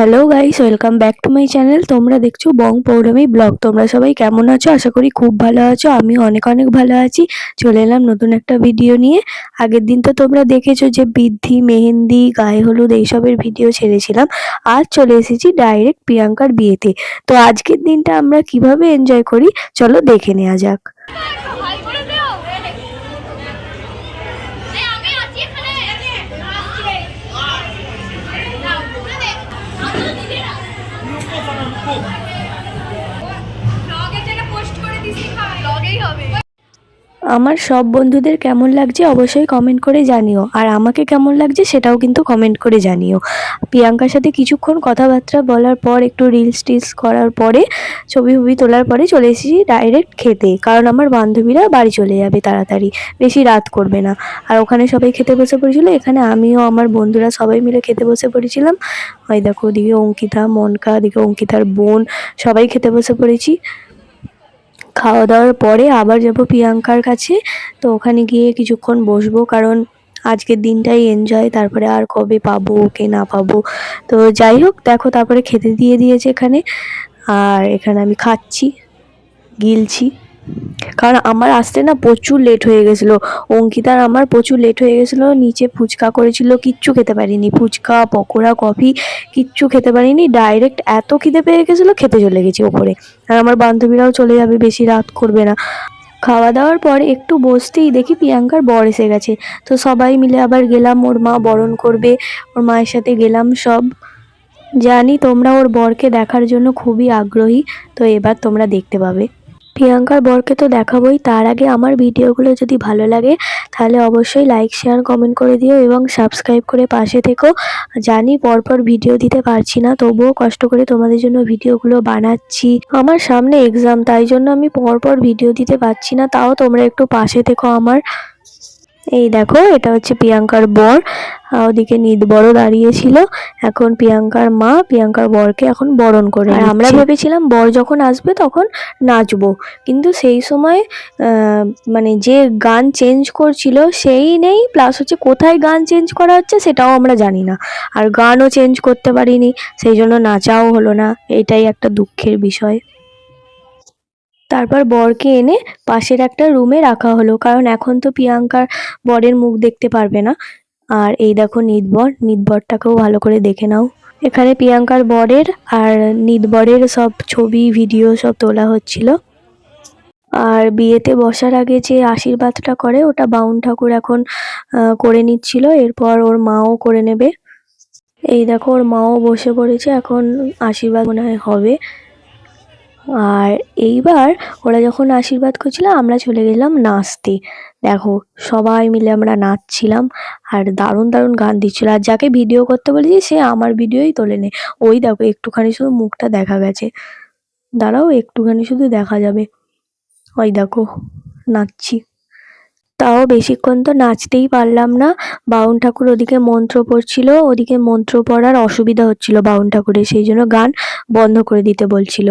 Hello guys, welcome back to my channel. তোমরা দেখছ বং পৌরমী blog. তোমরা সবাই কেমন আছো? আশা করি খুব ভালো আছো। আমি অনেক অনেক ভালো আছি। চলে এলাম নতুন একটা ভিডিও নিয়ে। আগের দিন তো তোমরা দেখেছ যে বৃদ্ধি, মেহেন্দি, গায়ে হলুদ এইসবের ভিডিও ছেড়েছিলাম। আজ চলে এসেছি ডাইরেক্ট প্রিয়াঙ্কার বিয়েতে। তো আজকের দিনটা আমরা কীভাবে এনজয় করি? চলো দেখে নেওয়া যাক। さな復興 আমার সব বন্ধুদের কেমন লাগছে অবশ্যই কমেন্ট করে জানিও। আর আমাকে কেমন লাগছে সেটাও কিন্তু কমেন্ট করে জানিও। প্রিয়াঙ্কার সাথে কিছুক্ষণ কথাবার্তা বলার পর, একটু রিলস টিলস করার পরে, ছবি ফুবি তোলার পরে চলে এসেছি ডাইরেক্ট খেতে। কারণ আমার বান্ধবীরা বাড়ি চলে যাবে তাড়াতাড়ি। বেশি রাত করবে না। আর ওখানে সবাই খেতে বসে পড়েছিল, এখানে আমিও আমার বন্ধুরা সবাই মিলে খেতে বসে পড়েছিলাম। ওই দেখো, ওদিকে অঙ্কিতা, মনকা, ওদিকে অঙ্কিতার বোন, সবাই খেতে বসে পড়েছি। খাওয়া দাওয়ার পরে আবার যাব প্রিয়াঙ্কার কাছে। তো ওখানে গিয়ে কিছুক্ষণ বসবো কারণ আজকের দিনটাই এনজয় তারপরে আর কবে পাবো ওকে না পাবো। তো যাই হোক, দেখো তারপরে খেতে দিয়ে দিয়েছে এখানে। আর এখানে আমি খাচ্ছি, গিলছি। কারণ আমার আসতে না প্রচুর লেট হয়ে গেছিল। অঙ্কিতার আমার প্রচুর লেট হয়ে গেছিল, নিচে ফুচকা করেছিল, কিচ্ছু খেতে পারিনি। ফুচকা, পকোড়া, কফি, কিচ্ছু খেতে পারিনি। ডাইরেক্ট এত খিদে পেয়ে গেছিল, খেতে চলে গেছি ওপরে। আর আমার বান্ধবীরাও চলে যাবে, বেশি রাত করবে না। খাওয়া দাওয়ার পরে একটু বসতেই দেখি প্রিয়াঙ্কার বর এসে গেছে। তো সবাই মিলে আবার গেলাম, ওর মা বরণ করবে, ওর মায়ের সাথে গেলাম সব। জানি তোমরা ওর বরকে দেখার জন্য খুবই আগ্রহী, তো এবার তোমরা দেখতে পাবে। প্রিয়াঙ্কার বরকে তো দেখাবোই, তার আগে আমার ভিডিওগুলো যদি ভালো লাগে, তাহলে অবশ্যই লাইক শেয়ার কমেন্ট করে দিও এবং সাবস্ক্রাইব করে পাশে থেকো। জানি পরপর ভিডিও দিতে পারছি না, তবুও কষ্ট করে তোমাদের জন্য ভিডিওগুলো বানাচ্ছি। আমার সামনে এক্সাম তাই জন্য আমি পরপর ভিডিও দিতে পারছি না, তাও তোমরা একটু পাশে থেকো আমার। এই দেখো এটা হচ্ছে প্রিয়াঙ্কার বর। ওদিকে নিদ বড় দাঁড়িয়েছিল। এখন প্রিয়াঙ্কার মা প্রিয়াঙ্কার বরকে এখন বরণ করে আর আমরা ভেবেছিলাম বর যখন আসবে তখন নাচবো। কিন্তু সেই সময় আহ, মানে যে গান চেঞ্জ করছিল সেই নেই প্লাস হচ্ছে কোথায় গান চেঞ্জ করা হচ্ছে সেটাও আমরা জানি না। আর গানও চেঞ্জ করতে পারিনি সেই জন্য নাচাও হলো না। এটাই একটা দুঃখের বিষয়। তারপর বরকে এনে পাশের একটা রুমে রাখা হলো, কারণ এখন তো প্রিয়াঙ্কার বরের মুখ দেখতে পারবে না। আর এই দেখো নিদবর, নিদবরটাকেও ভালো করে দেখে নাও। এখানে প্রিয়াঙ্কার বরের আর নিদবরের সব ছবি, ভিডিও সব তোলা হচ্ছিল। আর বিয়েতে বসার আগে যে আশীর্বাদটা করে, ওটা বাউন ঠাকুর এখন করে নিচ্ছিল, এরপর ওর মাও করে নেবে। এই দেখো ওর মাও বসে পড়েছে, এখন আশীর্বাদ মনে হয় হবে। আর এইবার ওরা যখন আশীর্বাদ করছিল, আমরা চলে গেলাম নাচতে। দেখো, সবাই মিলে আমরা নাচছিলাম আর দারুণ দারুণ গান দিচ্ছিল। আর যাকে ভিডিও করতে বলেছি, সে আমার ভিডিওই তোলে নে ওই দেখো, একটুখানি শুধু মুখটা দেখা গেছে। দাঁড়াও, একটুখানি শুধু দেখা যাবে। ওই দেখো, নাচছি। তাও বেশিক্ষণ তো নাচতেই পারলাম না। বাউন ঠাকুর ওদিকে মন্ত্র পড়ছিল, ওদিকে মন্ত্র পড়ার অসুবিধা হচ্ছিল বাউন ঠাকুরের, সেই জন্য গান বন্ধ করে দিতে বলছিল।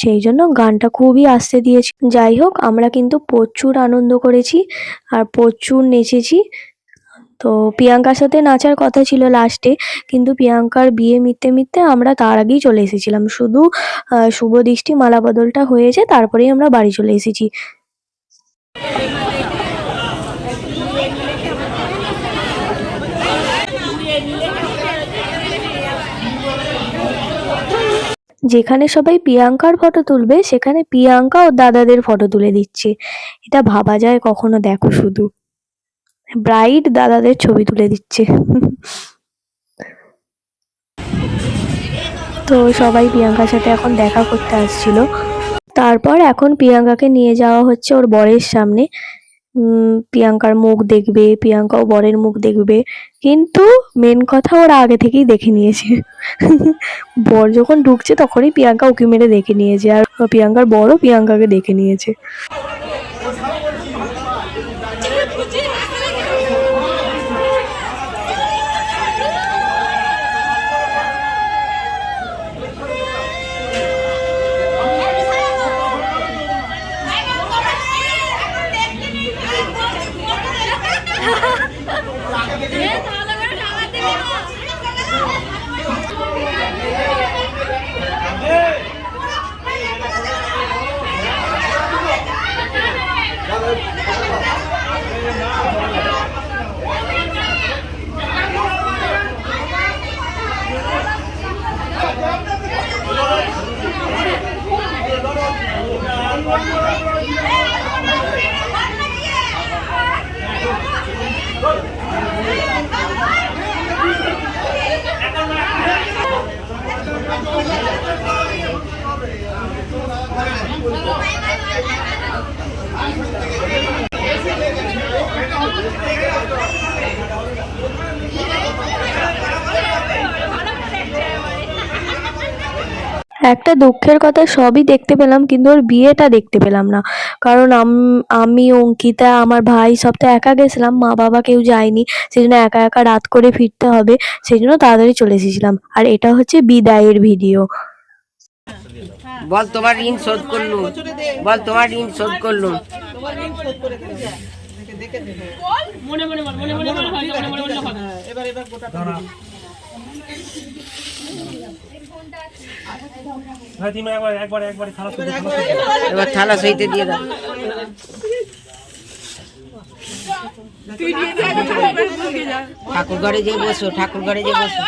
সেই জন্য গানটা খুবই আস্তে দিয়েছি। যাই হোক, আমরা কিন্তু প্রচুর আনন্দ করেছি আর প্রচুর নেচেছি। তো প্রিয়াঙ্কার সাথে নাচার কথা ছিল লাস্টে কিন্তু প্রিয়াঙ্কার বিয়ে মিটতে মিটতে আমরা তার আগেই চলে এসেছিলাম। শুধু শুভ দৃষ্টি মালা বদলটা হয়েছে, তারপরেই আমরা বাড়ি চলে এসেছি। যেখানে সবাই প্রিয়াঙ্কার ফটো তুলবে, সেখানে প্রিয়াঙ্কা ও দাদাদের ফটো তুলে দিচ্ছে। এটা ভাবা যায় কখনো, দেখো শুধু। ব্রাইট দাদাদের ছবি তুলে দিচ্ছে। তো সবাই প্রিয়াঙ্কার সাথে এখন দেখা করতে আসছিল। তারপর এখন প্রিয়াঙ্কাকে নিয়ে যাওয়া হচ্ছে ওর বরের সামনে। প্রিয়াঙ্কার মুখ দেখবে, প্রিয়াঙ্কাও বরের মুখ দেখবে। কিন্তু মেন কথা ওরা আগে থেকেই দেখে নিয়েছে। বর যখন ঢুকছে তখনই প্রিয়াঙ্কা উকি মেরে দেখে নিয়েছে। আর প্রিয়াঙ্কার বরও প্রিয়াঙ্কাকে দেখে নিয়েছে। একটা দুঃখের কথা সবই দেখতে পেলাম কিন্তু ওর বিয়েটা দেখতে পেলাম না। কারণ আম- আমি অঙ্কিতা আমার ভাই সব তো একা গেছিলাম মা বাবা কেউ যায়নি সেই জন্য একা একা রাত করে ফিরতে হবে সেই জন্য তাড়াতাড়ি চলে এসেছিলাম। আর এটা হচ্ছে বিদায়ের ভিডিও। বল তোমার ঋণ শোধ করলুম। বল তোমার ঋণ শোধ করলুম। ভাই তুমি একবার একবার একবার খারাপ এবার থালা সইতে দিয়ে দাও। ঠাকুর ঘরে যে বসো ঠাকুর ঘরে যে বসো।